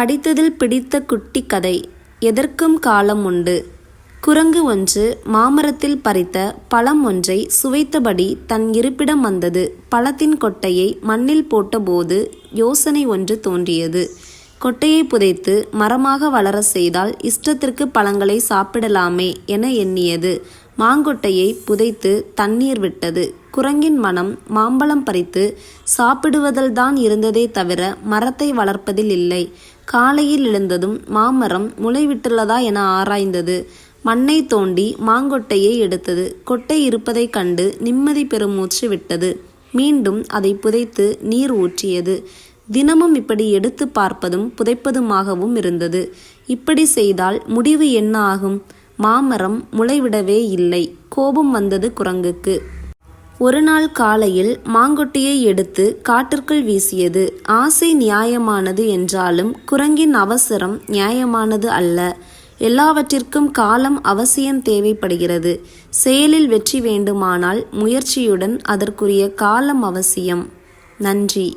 படித்ததில் பிடித்த குட்டி கதை எதற்கும் காலம் உண்டு. குரங்கு ஒன்று மாமரத்தில் பறித்த பழம் ஒன்றை சுவைத்தபடி தன் இருப்பிடம் வந்தது. பழத்தின் கொட்டையை மண்ணில் போட்டபோது யோசனை ஒன்று தோன்றியது. கொட்டையை புதைத்து மரமாக வளர செய்தால் இஷ்டத்திற்கு பழங்களை சாப்பிடலாமே என எண்ணியது. மாங்கொட்டையை புதைத்து தண்ணீர் விட்டது. குரங்கின் மனம் மாம்பழம் பறித்து சாப்பிடுவதில்தான் இருந்ததே தவிர மரத்தை வளர்ப்பதில் இல்லை. காலையில் எழுந்ததும் மாமரம் முளைவிட்டுள்ளதா என ஆராய்ந்தது. மண்ணை தோண்டி மாங்கொட்டையை எடுத்தது. கொட்டை இருப்பதைக் கண்டு நிம்மதி பெருமூச்சு விட்டது. மீண்டும் அதை புதைத்து நீர் ஊற்றியது. தினமும் இப்படி எடுத்து பார்ப்பதும் புதைப்பதுமாகவும் இருந்தது. இப்படி செய்தால் முடிவு என்ன ஆகும்? மாமரம் முளைவிடவே இல்லை. கோபம் வந்தது குரங்குக்கு. ஒரு நாள் காலையில் மாங்கொட்டியை எடுத்து காட்டிற்குள் வீசியது. ஆசை நியாயமானது என்றாலும் குரங்கின் அவசரம் நியாயமானது அல்ல. எல்லாவற்றிற்கும் காலம் அவசியம் தேவைப்படுகிறது. செயலில் வெற்றி வேண்டுமானால் முயற்சியுடன் அதற்குரிய காலம் அவசியம். நன்றி.